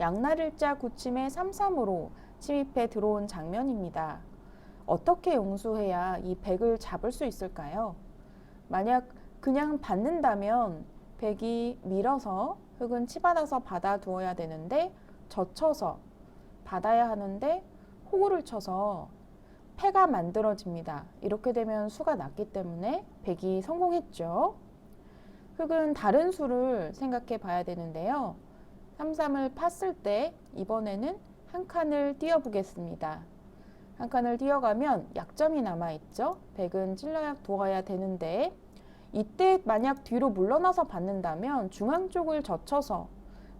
양날일자 구침의 삼삼으로 침입해 들어온 장면입니다. 어떻게 응수해야 이 백을 잡을 수 있을까요? 만약 그냥 받는다면 백이 밀어서 흙은 치받아서 받아 두어야 되는데 젖혀서 받아야 하는데 호구를 쳐서 패가 만들어집니다. 이렇게 되면 수가 낮기 때문에 백이 성공했죠. 흙은 다른 수를 생각해 봐야 되는데요. 삼삼을 팠을 때 이번에는 한 칸을 띄어 보겠습니다. 한 칸을 띄어가면 약점이 남아 있죠. 백은 찔러야 두어야 되는데 이때 만약 뒤로 물러나서 받는다면 중앙 쪽을 젖혀서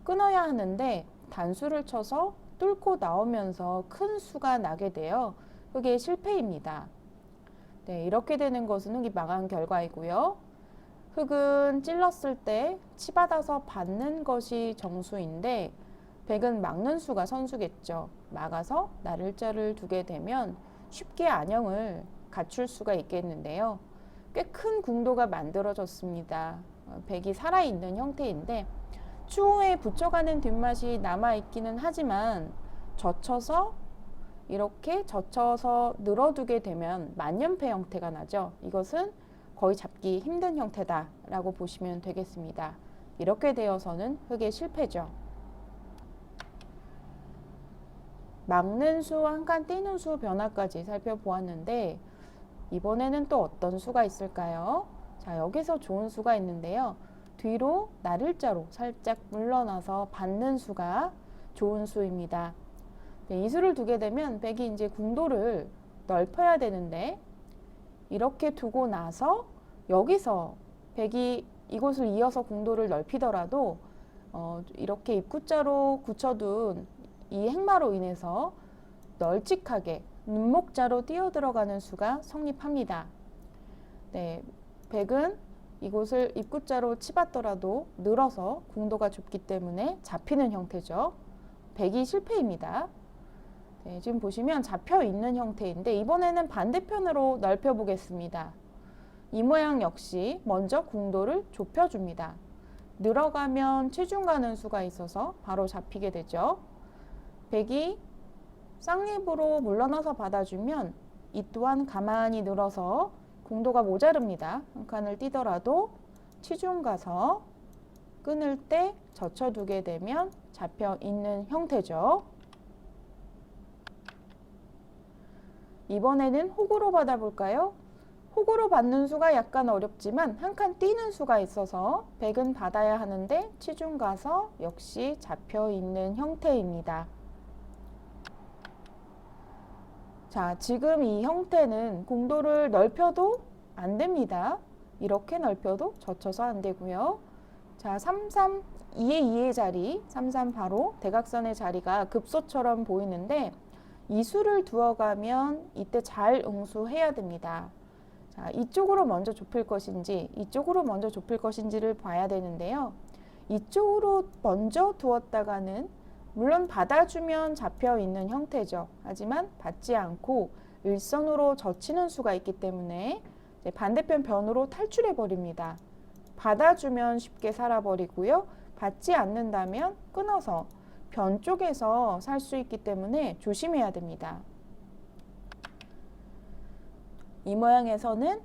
끊어야 하는데 단수를 쳐서 뚫고 나오면서 큰 수가 나게 되어 흙의 실패입니다. 네, 이렇게 되는 것은 흙이 망한 결과이고요. 흙은 찔렀을 때 치받아서 받는 것이 정수인데 백은 막는 수가 선수겠죠. 막아서 나를 자를 두게 되면 쉽게 안형을 갖출 수가 있겠는데요. 꽤 큰 궁도가 만들어졌습니다. 어, 백이 살아있는 형태인데 추후에 붙여가는 뒷맛이 남아있기는 하지만 젖혀서 이렇게 젖혀서 늘어두게 되면 만년패 형태가 나죠. 이것은 거의 잡기 힘든 형태다라고 보시면 되겠습니다. 이렇게 되어서는 흙의 실패죠. 막는 수, 한칸 띄는 수 변화까지 살펴보았는데 이번에는 또 어떤 수가 있을까요? 자, 여기서 좋은 수가 있는데요. 뒤로 나를자로 살짝 물러나서 받는 수가 좋은 수입니다. 네, 이 수를 두게 되면 백이 이제 궁도를 넓혀야 되는데 이렇게 두고 나서 여기서 백이 이곳을 이어서 궁도를 넓히더라도 어, 이렇게 입구자로 굳혀둔 이 행마로 인해서 널찍하게 눈목자로 뛰어들어가는 수가 성립합니다. 네, 백은 이곳을 입구자로 치받더라도 늘어서 궁도가 좁기 때문에 잡히는 형태죠. 백이 실패입니다. 네, 지금 보시면 잡혀 있는 형태인데 이번에는 반대편으로 넓혀 보겠습니다. 이 모양 역시 먼저 궁도를 좁혀줍니다. 늘어가면 체중 가는 수가 있어서 바로 잡히게 되죠. 백이 쌍립으로 물러나서 받아주면 이 또한 가만히 늘어서 궁도가 모자릅니다. 한 칸을 띄더라도 치중 가서 끊을 때 젖혀두게 되면 잡혀 있는 형태죠. 이번에는 호구로 받아볼까요? 호구로 받는 수가 약간 어렵지만 한칸 띄는 수가 있어서 백은 받아야 하는데 치중 가서 역시 잡혀 있는 형태입니다. 자, 지금 이 형태는 공도를 넓혀도 안 됩니다. 이렇게 넓혀도 젖혀서 안 되고요. 자, 33, 2의 2의 자리, 33 바로 대각선의 자리가 급소처럼 보이는데 이 수를 두어가면 이때 잘 응수해야 됩니다. 자, 이쪽으로 먼저 좁힐 것인지 이쪽으로 먼저 좁힐 것인지를 봐야 되는데요. 이쪽으로 먼저 두었다가는 물론 받아주면 잡혀 있는 형태죠. 하지만 받지 않고 일선으로 젖히는 수가 있기 때문에 반대편 변으로 탈출해 버립니다. 받아주면 쉽게 살아버리고요. 받지 않는다면 끊어서 변 쪽에서 살 수 있기 때문에 조심해야 됩니다. 이 모양에서는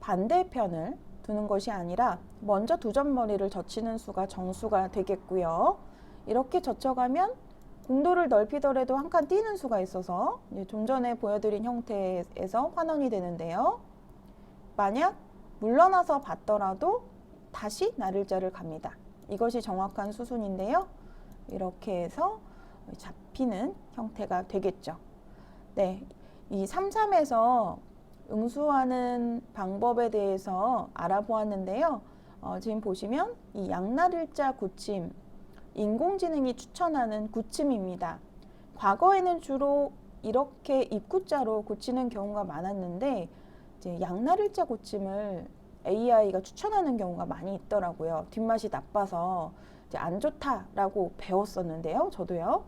반대편을 두는 것이 아니라 먼저 두 점머리를 젖히는 수가 정수가 되겠고요. 이렇게 젖혀가면 공도를 넓히더라도 한칸 띄는 수가 있어서 좀 전에 보여드린 형태에서 환원이 되는데요. 만약 물러나서 받더라도 다시 나를자를 갑니다. 이것이 정확한 수순인데요. 이렇게 해서 잡히는 형태가 되겠죠. 네, 이 33에서 응수하는 방법에 대해서 알아보았는데요. 어, 지금 보시면 이 양날일자 구침, 인공지능이 추천하는 구침입니다. 과거에는 주로 이렇게 입구자로 고치는 경우가 많았는데 이제 양날일자 고침을 AI가 추천하는 경우가 많이 있더라고요. 뒷맛이 나빠서 안 좋다라고 배웠었는데요. 저도요.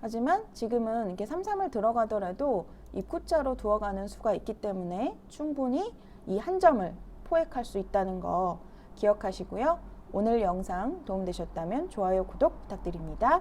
하지만 지금은 이렇게 삼삼을 들어가더라도 입구자로 두어가는 수가 있기 때문에 충분히 이 한 점을 포획할 수 있다는 거 기억하시고요. 오늘 영상 도움되셨다면 좋아요, 구독 부탁드립니다.